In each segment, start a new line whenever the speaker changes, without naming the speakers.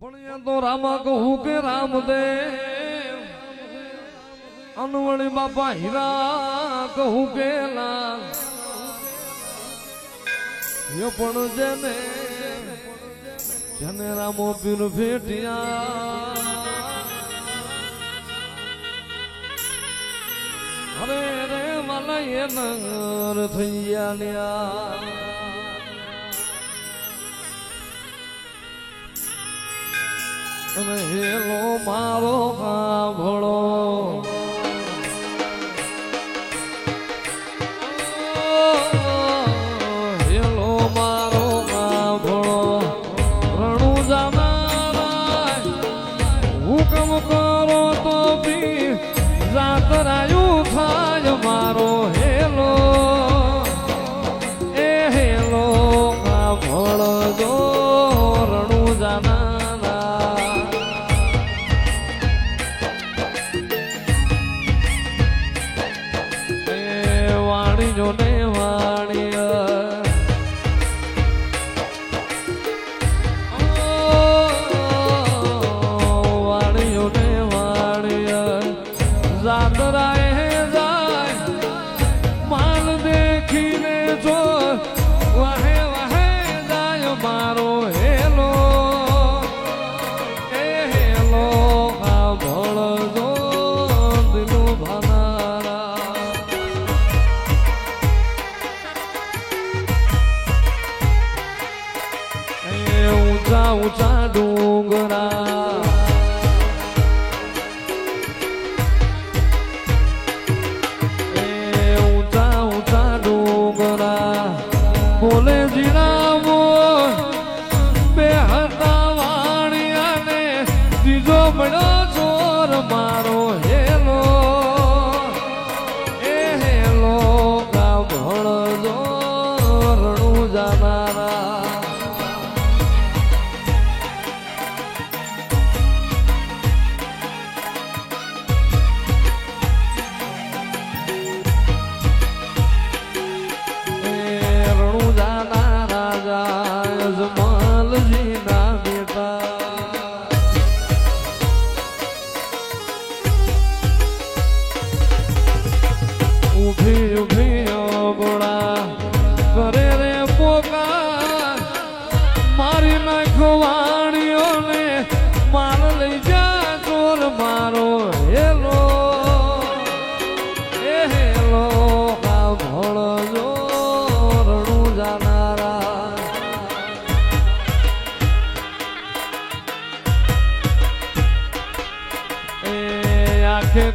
પણ એ તો રામા કહું કે રામદેવ. અનવણી બાપા હીરા કહું કે લાલ. એ પણ જેને જેને રામો પીર ભેટ્યા. અરે રે મને એ નર થઈ ગયા હેલો મારો ભળો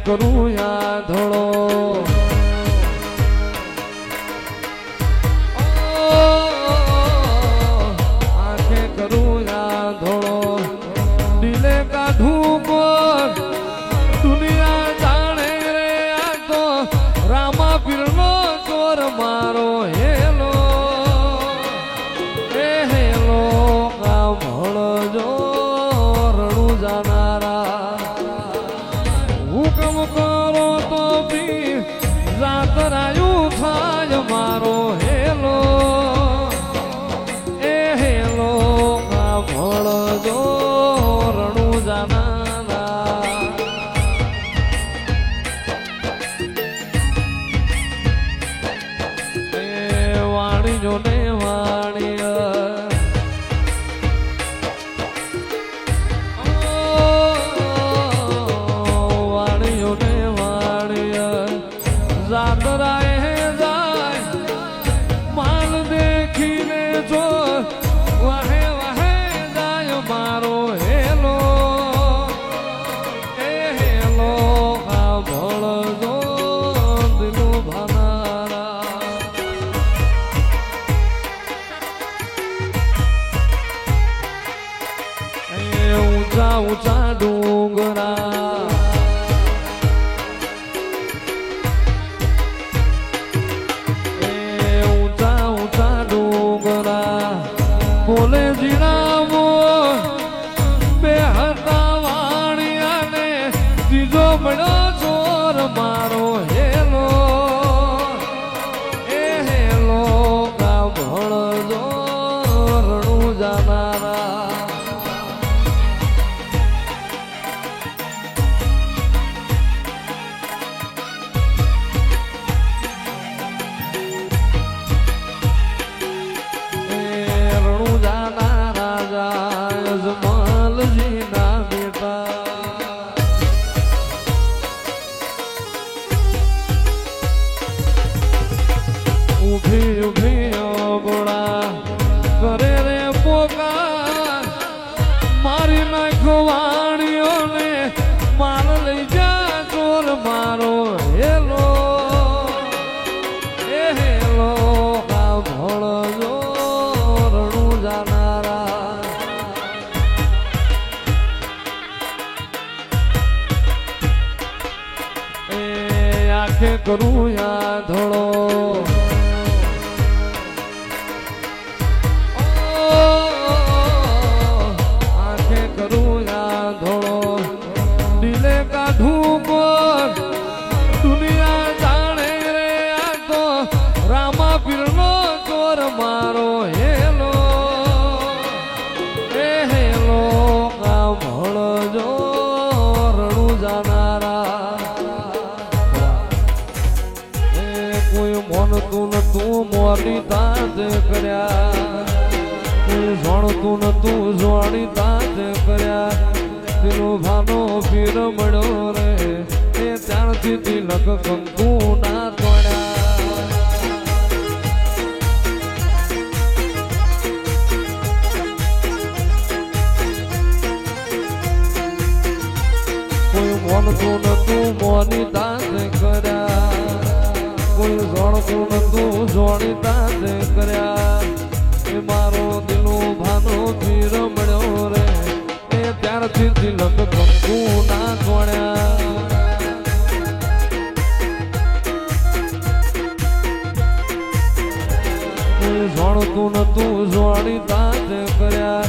કરું યા ધોળો coroa એ ત્યારથી તિલક કંકુ ના કોઈ મોનતું નતું મોની દાસ કર્યા. કોઈ જોણતું નતું જોણી દાસ કર્યા. એ મારો દિલનું ભાનો પીર મળ્યો રે. એ ત્યારથી તિલક કંકુ ના તોડ્યા કોઈ તું જોડી જોણી દાદ કર્યા.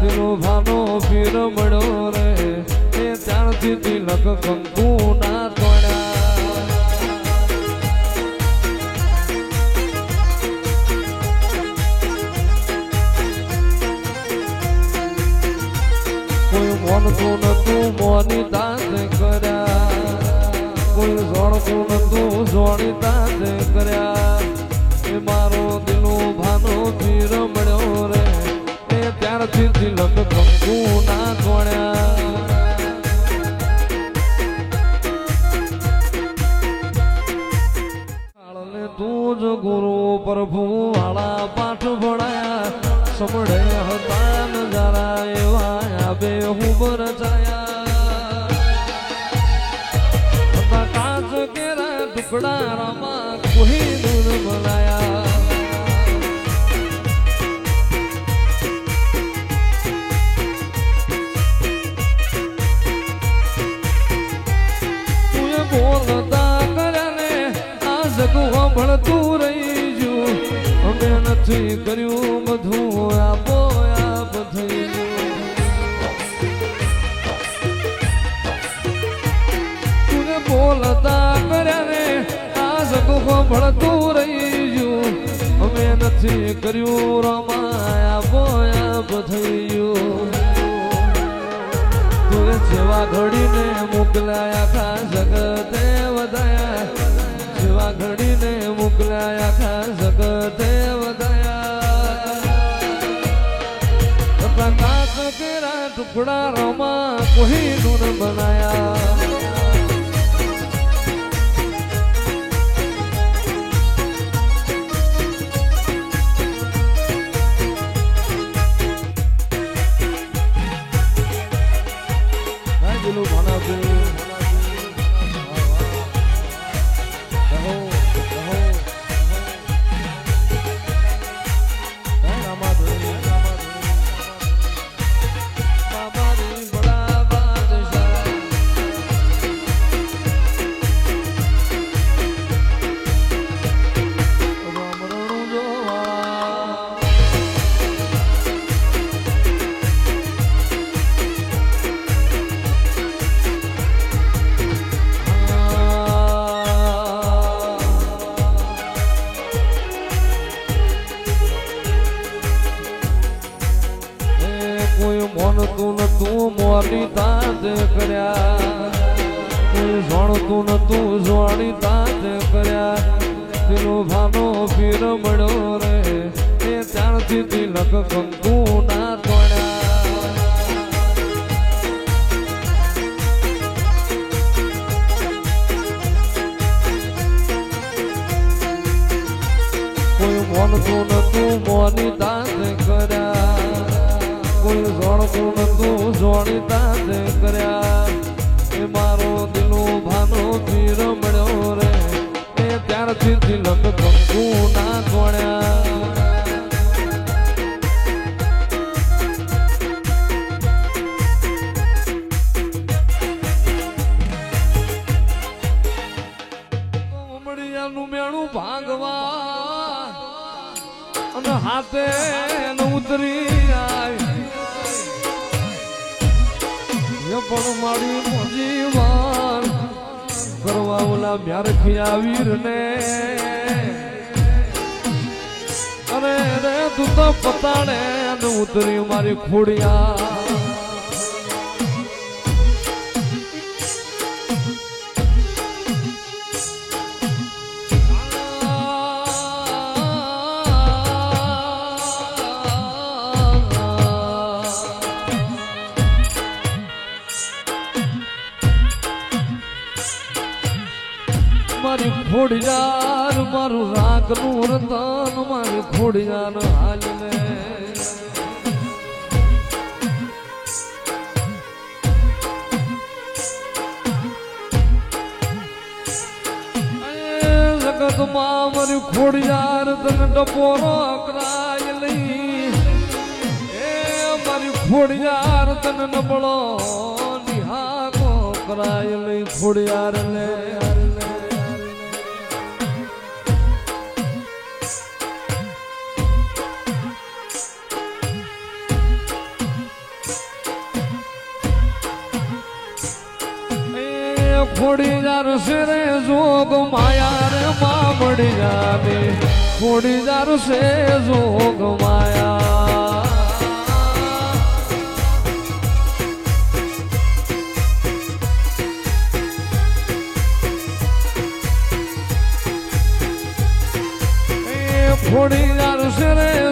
પેલો ભાનો પીર મળ્યો રે. એ ત્યારથી તિલક કંકુ ના તોડ્યા કોઈ મોનતું નતું મોની દાદ કર્યા. કોઈ જોણતું નતું જોણી દાદ કર્યા. મારો દિલનું ભાનો પીર મળ્યો રે. એ ત્યારથી તિલક કંકુ ના તું જ ગુરુ પ્રભુ વાળા પાઠ ભણાયા. સમડે હતા નજારા એવા બે હું રચાયા હતા કાચ કેરા ટુકડા રામા કર્યું બધું આપો આપ થઈ તું બોલતા કર્યા આ જગું ભળતું રહી ગયું. અમે નથી કર્યું રમાયા આપ થઈ ગયું. તું જેવા ઘડીને મોકલાયા ખા, જગતે વધાયા. જેવા ઘડીને મોકલાયા ખા, જગતે ટુકડા રમા કોઈ નૂન બનાયા રણ ગુણ મોની મોરી કર્યા કોઈ રણ ગુણ તું જોણી દાંત કર્યા એ મારો દિલું ભાનો થી રમણ્યો રે એ ત્યારથી દિલક કંકુ ના ગણ્યા ઉતરી આવી પણ મારી મોજી વાર કરવા ઓલા મ્યારખી વીર ને. અરે રે તું તો પતાડે ને ઉતરી મારી ખોડિયા ખોડિયાર મારું રાગનું રતન મારું ખોડિયાર હાલને. જગતમાં મારી ખોડિયાર તને ડપોરો કરાય લઈ. એ મારી ખોડિયાર તને નબળો નિહાકો કરાય લઈ ખોડિયાર લે ખોડી જાર છે રે જોગ માયા રે મામડી જાવે થોડી જાર શે જોગ માયા થોડી જાર છે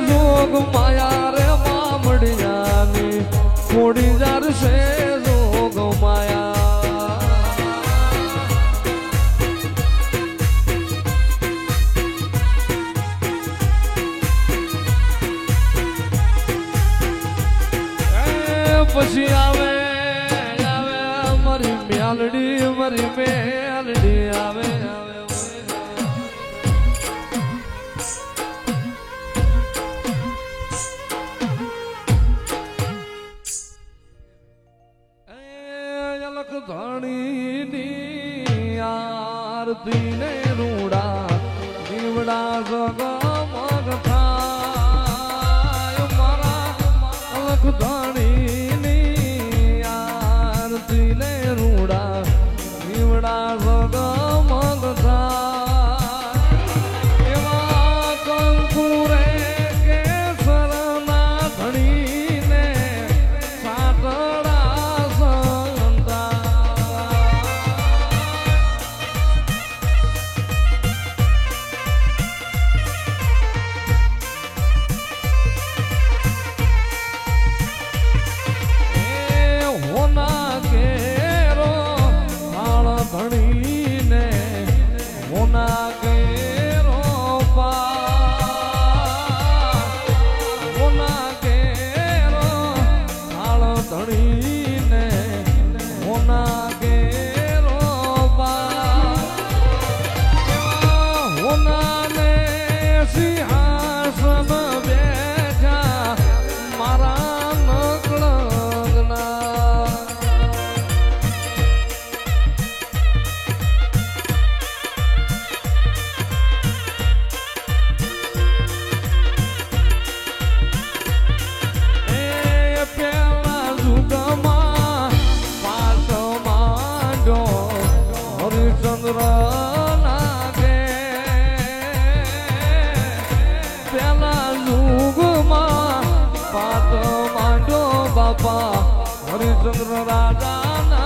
જોગ માયા રે મામડી જાવે થોડી જાર શે જોગ માયા પછી આવે આવે મારી મ્યાલડી મારી મેલડી આવે. બાપા હરિચંદ્ર રાજા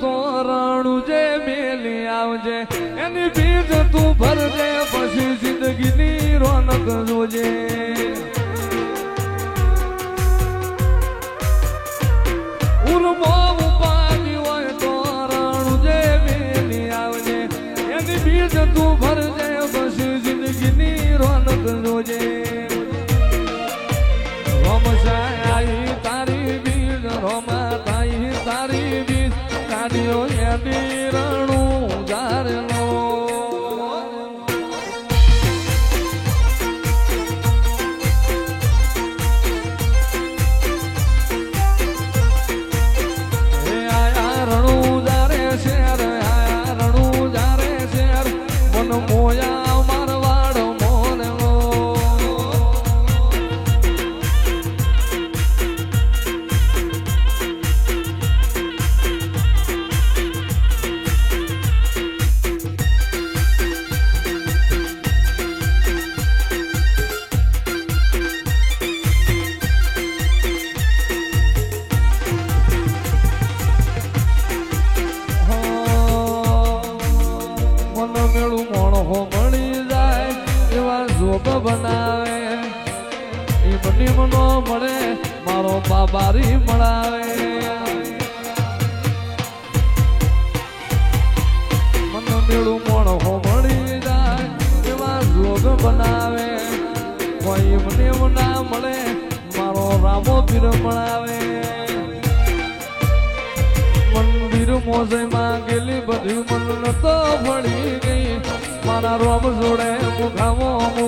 તો રાણું જે મેલી આવજે, એની બીજ તું ભરજે, પછી જિંદગીની રોનક જોજે. ઉરમો ઉપાડી હોય તો રાણું જે મેલી આવજે, એની બીજ તું ભરજે, પછી જિંદગીની રોનક જોજે. કાઢ્યો એની જોડે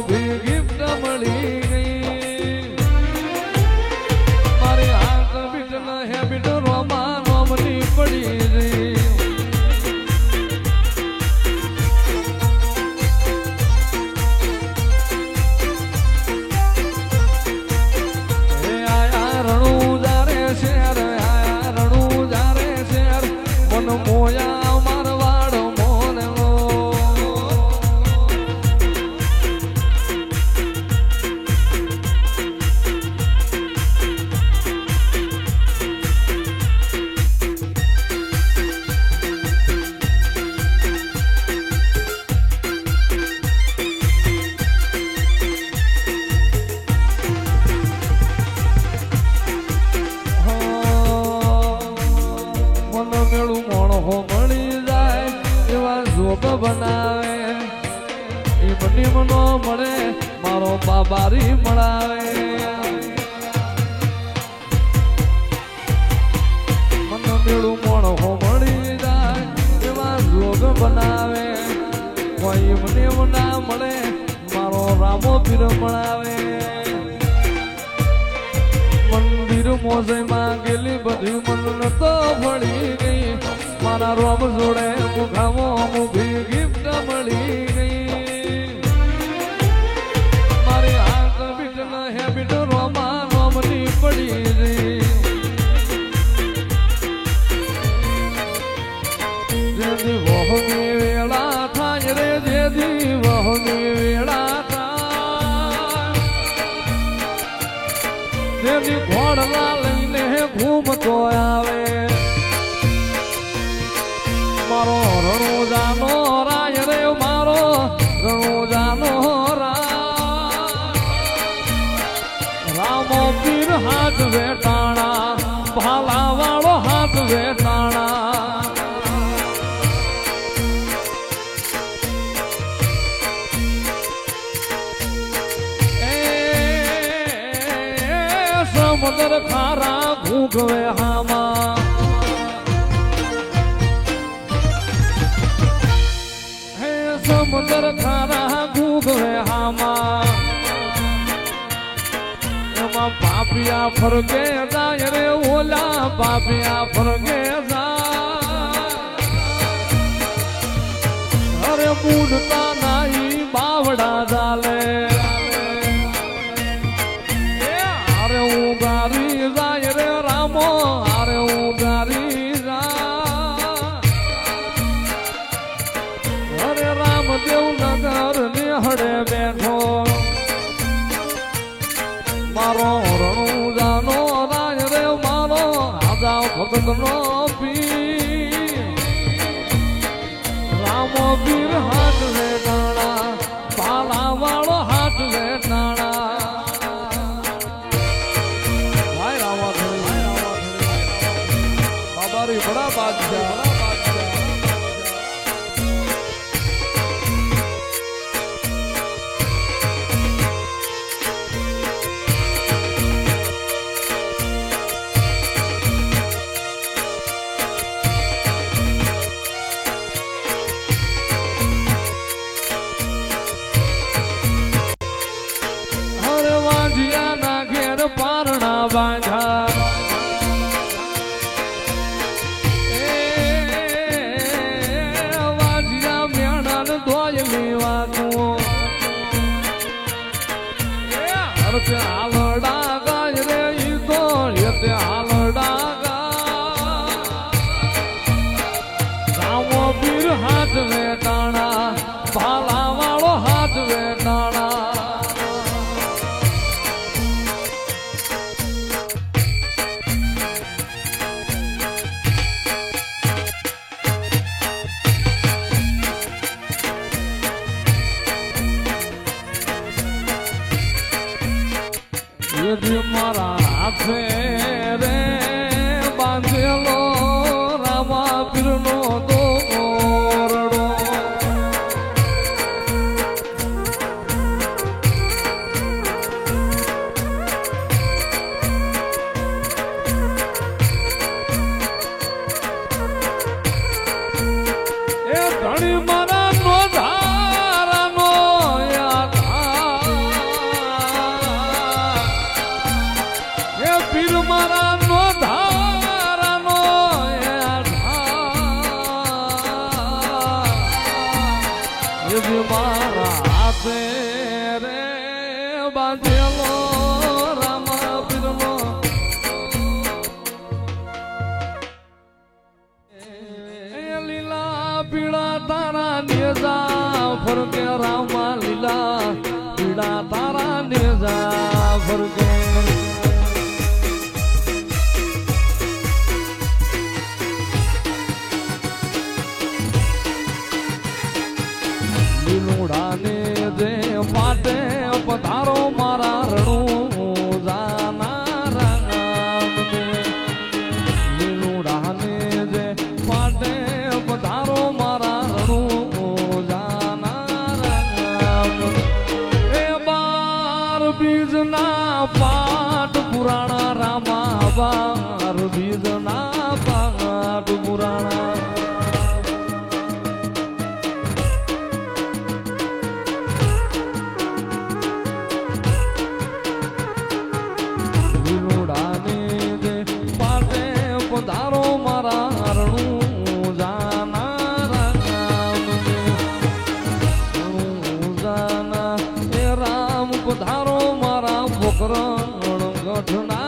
એવા બનાવે. નિમ નિમ નો મળે, મારો બાબારી મળાવે. મન મેળું મોણો મળી જાય, એવા જોગ બનાવે. કોઈ મને ના મળે, મારો રામો પીર મળાવે. મંદિર માંગેલી બધી મન તો ભળી ગઈ. મારા રોમ જોડે મુખામો મુભી ગિફ્ટ મળી ગઈ. મારી હાથ બીટ હે હેબિટ રોમા રોમની પડી. લઈને ઘૂમતો આવે. ભૂગવે હામાં. હે સમુદ્ર ખારા ભૂગવે હામાં. એમાં પાપિયા અરે મૂડતા પારણા બાંધા ঘটনা